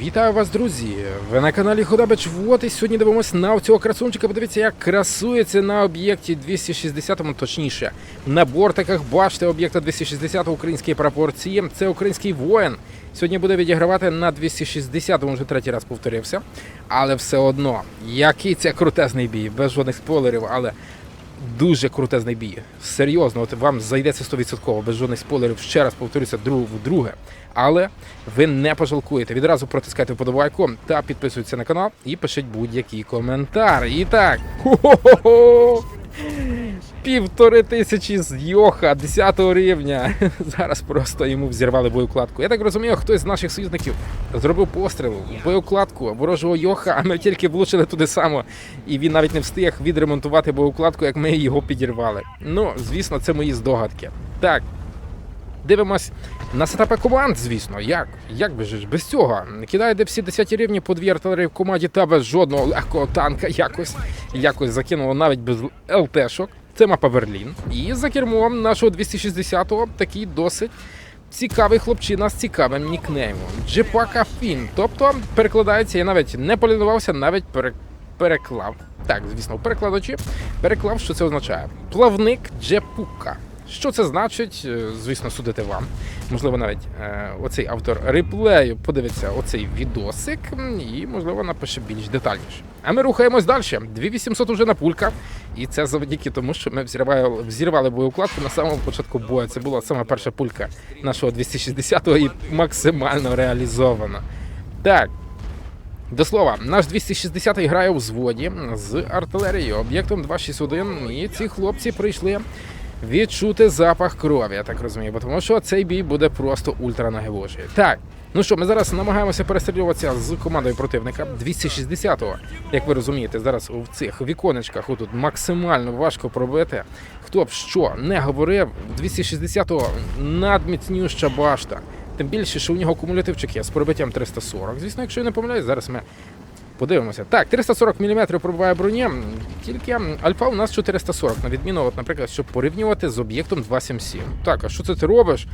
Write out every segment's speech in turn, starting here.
Вітаю вас, друзі! Ви на каналі Ходабич Вот і сьогодні дивимося на цього красунчика. Подивіться, як красується на об'єкті 260, точніше, на бортиках башти об'єкта 260 українські прапорці. Це український воїн. Сьогодні буде відігравати на 260-му, вже третій раз повторився. Але все одно, який це крутезний бій, без жодних спойлерів, але дуже крутезний бій. Серйозно, от вам зайдеться 100%, без жодних спойлерів. Ще раз повторюся, друг вдруге. Але ви не пожалкуєте. Відразу протискайте вподобайку та підписуйтесь на канал і пишіть будь-який коментар. І так, хо-хо-хо! Півтори тисячі з Йоха 10 рівня. Зараз просто йому взірвали боєукладку. Я так розумію, хтось з наших союзників зробив постріл в боєукладку ворожого Йоха, а ми тільки влучили туди само. І він навіть не встиг відремонтувати боєукладку, як ми його підірвали. Ну, звісно, це мої здогадки. Так. Дивимось на сетапи команд, звісно. Як? Як би ж без цього? Кидає де всі 10 рівні по дві артилерії в команді та без жодного легкого танка якось якось закинуло навіть без ЛТшок. Це мапа Берлін. І за кермом нашого 260-го такий досить цікавий хлопчина з цікавим нікнеймом. Джепака Фін. Тобто перекладається, я навіть не полінувався, навіть пере... переклав. Так, звісно, перекладачі переклав, що це означає. Плавник Джепука. Що це значить, е, звісно, судити вам. Можливо, навіть е, оцей автор реплею подивиться оцей відосик і, можливо, напише більш детальніше. А ми рухаємось далі. 2800 уже на пулька. І це завдяки тому, що ми взірвали, взірвали боєукладку на самому початку бою. Це була саме перша пулька нашого 260-го і максимально реалізована. Так. До слова, наш 260-й грає у зводі з артилерією, об'єктом 261, і ці хлопці прийшли відчути запах крові, я так розумію, бо тому що цей бій буде просто ультранагивожий. Так, ну що, ми зараз намагаємося перестрілюватися з командою противника 260-го. Як ви розумієте, зараз в цих віконечках отут максимально важко пробити. Хто б що не говорив, 260-го надміцнюща башта. Тим більше, що у нього кумулятивчик є з пробиттям 340. Звісно, якщо я не помиляюсь, зараз ми Подивимося. Так, 340 мм пробиває броня, тільки альфа у нас 440, на відміну, от, наприклад, щоб порівнювати з об'єктом 277. Так, а що це ти робиш?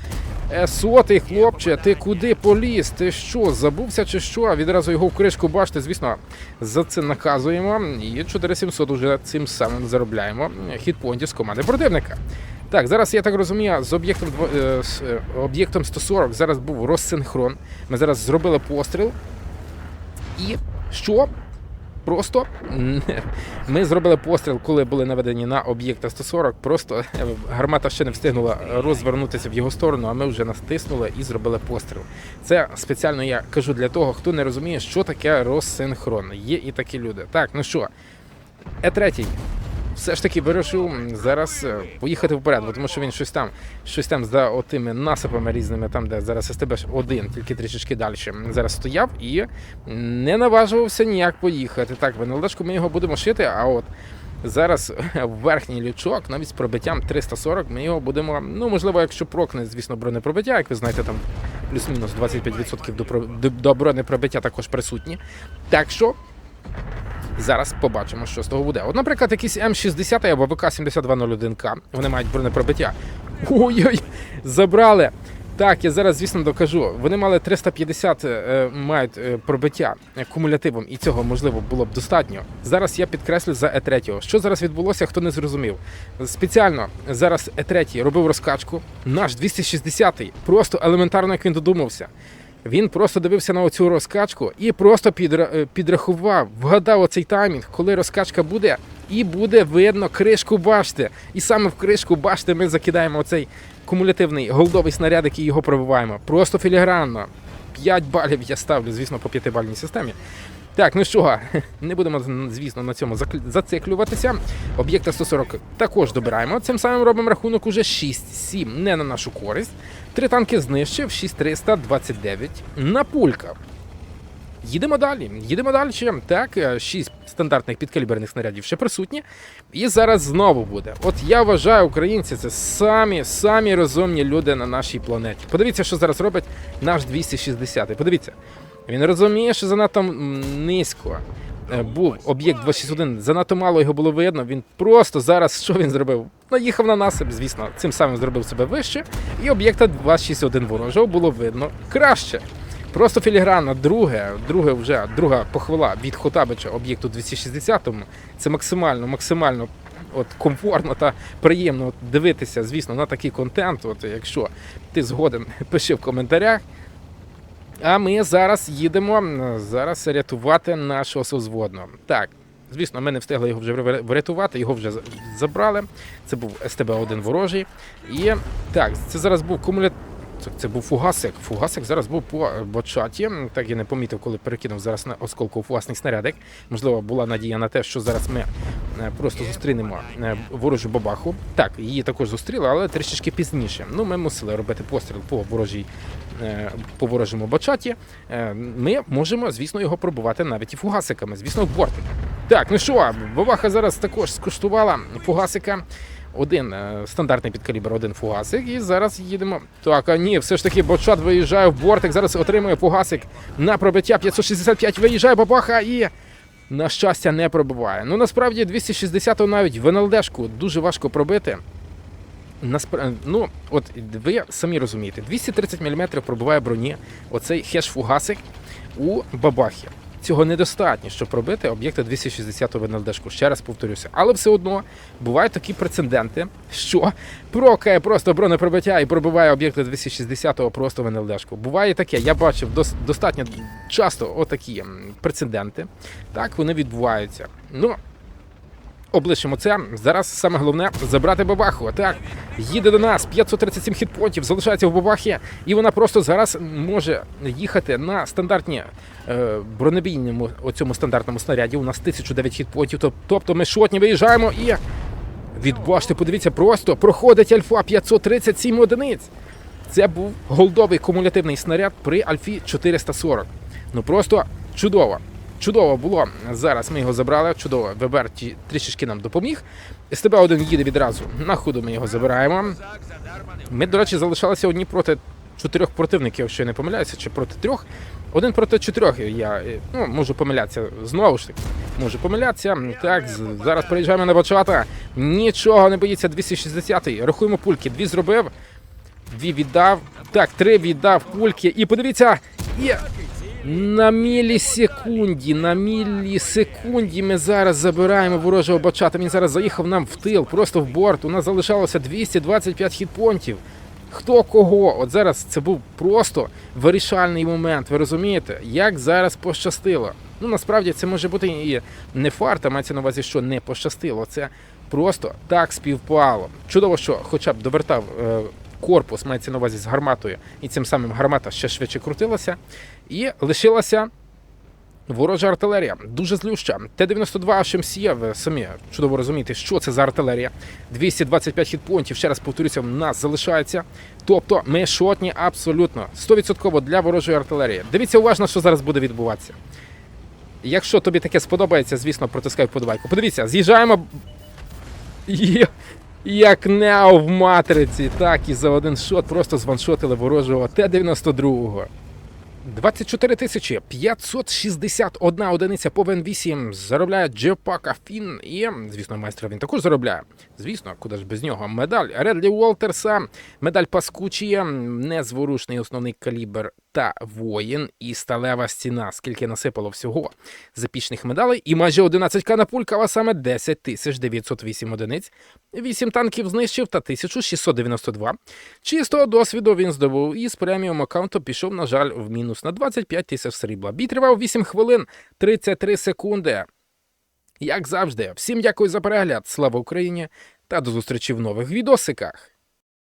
Е, сотий, хлопче, ти куди поліз? Ти що, забувся чи що? Відразу його в кришку бачите, звісно, за це наказуємо. І 4700 уже цим самим заробляємо хітпоінтів з команди противника. Так, зараз я так розумію, з об'єктом е, е, об'єктом 140 зараз був розсинхрон. Ми зараз зробили постріл. І що? Просто ми зробили постріл, коли були наведені на об'єкта 140. Просто е, гармата ще не встигнула розвернутися в його сторону, а ми вже натиснули і зробили постріл. Це спеціально я кажу для того, хто не розуміє, що таке розсинхрон. Є і такі люди. Так, ну що, Е3 все ж таки вирішив зараз е, поїхати вперед, бо тому що він щось там, щось там за отими насипами різними, там, де зараз СТБ один, тільки трішечки далі. Зараз стояв і не наважувався ніяк поїхати. Так, в НЛДшку ми його будемо шити, а от. Зараз верхній лючок, навіть з пробиттям 340, ми його будемо. Ну, можливо, якщо прокне, звісно, бронепробиття, як ви знаєте, там плюс-мінус 25% до, про- до, до бронепробиття також присутні. Так що Зараз побачимо, що з того буде. От, наприклад, якийсь М60 або ВК-7201К. Вони мають бронепробиття. Ой-ой, забрали. Так, я зараз, звісно, докажу. Вони мали 350 е, мають е, пробиття е, кумулятивом, і цього можливо було б достатньо. Зараз я підкреслю за Е3. Що зараз відбулося, хто не зрозумів. Спеціально зараз Е3 робив розкачку. Наш 260-й, просто елементарно, як він додумався. Він просто дивився на оцю розкачку і просто е, підрахував, вгадав оцей таймінг, коли розкачка буде, і буде видно кришку башти. І саме в кришку башти ми закидаємо оцей кумулятивний голдовий снаряд, і його пробиваємо. Просто філігранно. 5 балів я ставлю, звісно, по 5-бальній системі. Так, ну що, не будемо, звісно, на цьому зациклюватися. Об'єкта 140 також добираємо. Цим самим робимо рахунок уже 6-7, не на нашу користь. Три танки знищив, 6329 на пульках. Їдемо далі. Їдемо далі. Так, е, шість стандартних підкаліберних снарядів ще присутні. І зараз знову буде. От я вважаю, українці це самі самі розумні люди на нашій планеті. Подивіться, що зараз робить наш 260-й. Подивіться, він розуміє, що занадто низько. е, Був об'єкт 261, занадто мало його було видно. Він просто зараз що він зробив? Наїхав на насип, звісно, цим самим зробив себе вище, і об'єкта 261 ворожого було видно краще. Просто філігранно. Друге, друге вже друга похвала від Хотабича об'єкту 260 Це максимально, максимально от, комфортно та приємно дивитися, звісно, на такий контент. От, якщо ти згоден, пиши в коментарях. А ми зараз їдемо зараз рятувати нашого созводного. Так, звісно, ми не встигли його вже врятувати, його вже забрали. Це був СТБ-1 ворожий. І так, це зараз був кумулятор. Це, це був фугасик. Фугасик зараз був по бочаті. Так я не помітив, коли перекинув зараз на осколку власний снарядик. Можливо, була надія на те, що зараз ми е, просто зустрінемо е, ворожу бабаху. Так, її також зустріли, але трішечки пізніше. Ну, ми мусили робити постріл по ворожій. е, По ворожому бачаті Е, ми можемо, звісно, його пробувати навіть і фугасиками, звісно, в бортик. Так, ну що, бабаха зараз також скуштувала фугасика. Один е, стандартний підкалібр, один фугасик, і зараз їдемо. Так, а ні, все ж таки бочат виїжджає в бортик. Зараз отримує фугасик на пробиття 565. Виїжджає бабаха і. На щастя, не пробиває. Ну насправді 260-го навіть в НЛДшку дуже важко пробити. Наспра... Ну, от ви самі розумієте, 230 мм пробиває броні оцей хеш-фугасик у бабахі. Цього недостатньо, щоб пробити об'єкти 260-го НЛДшку. Ще раз повторюся. Але все одно бувають такі прецеденти, що прокає просто бронепробиття і пробиває об'єкти 260 просто в. Буває таке. Я бачив дос- достатньо часто отакі прецеденти. Так, вони відбуваються. Ну, облишимо це. Зараз саме головне забрати бабаху. Так, їде до нас 537 хітпонтів, залишається в бабахі, і вона просто зараз може їхати на стандартні е, бронебійному оцьому стандартному снаряді. У нас 1009 хітпонтів. Тобто ми шотні виїжджаємо і від башти, подивіться, просто проходить альфа 537 одиниць. Це був голдовий кумулятивний снаряд при Альфі 440. Ну просто чудово. Чудово було. Зараз ми його забрали. Чудово. Ті- трішечки нам допоміг. СТБ один їде відразу. На ходу ми його забираємо. Ми, до речі, залишалися одні проти чотирьох противників, якщо я не помиляюся, чи проти трьох. Один проти чотирьох. Я е, ну, можу помилятися знову ж таки. Можу помилятися. Так, зараз переїжджаємо на бачата. Нічого не боїться 260-й. Рахуємо пульки. Дві зробив. Дві віддав. Так, три віддав пульки. І подивіться, і на мілісекунді, на мілісекунді ми зараз забираємо ворожого бачата. Він зараз заїхав нам в тил, просто в борт. У нас залишалося 225 хітпонтів. Хто кого? От зараз це був просто вирішальний момент. Ви розумієте, як зараз пощастило. Ну насправді це може бути і не фарт, а мається на увазі, що не пощастило. Це просто так співпало. Чудово, що хоча б довертав е, корпус, мається на увазі з гарматою, і цим самим гармата ще швидше крутилася. І лишилася ворожа артилерія. Дуже злюща. Т-92 HMC, ви самі чудово розумієте, що це за артилерія. 225 хітпонтів, ще раз повторюся, в нас залишається. Тобто ми шотні абсолютно 100% для ворожої артилерії. Дивіться уважно, що зараз буде відбуватися. Якщо тобі таке сподобається, звісно, протискай вподобайку. Подивіться, з'їжджаємо. Як Нео в матриці, так і за один шот просто званшотили ворожого Т-92. 24 тисячі 561 одиниця по ВН8 заробляє Джепака Фін і, звісно, майстра він також заробляє. Звісно, куди ж без нього. Медаль Редлі Уолтерса, медаль Паскучія, незворушний основний калібр та воїн і сталева стіна. Скільки насипало всього запічних медалей, і майже 11к на пулькава саме 10 тисяч 908 одиниць, 8 танків знищив та 1692. Чистого досвіду він здобув і з преміум аккаунту пішов, на жаль, в мінус на 25 тисяч срібла. Бій тривав 8 хвилин 33 секунди. Як завжди, всім дякую за перегляд. Слава Україні та до зустрічі в нових відосиках.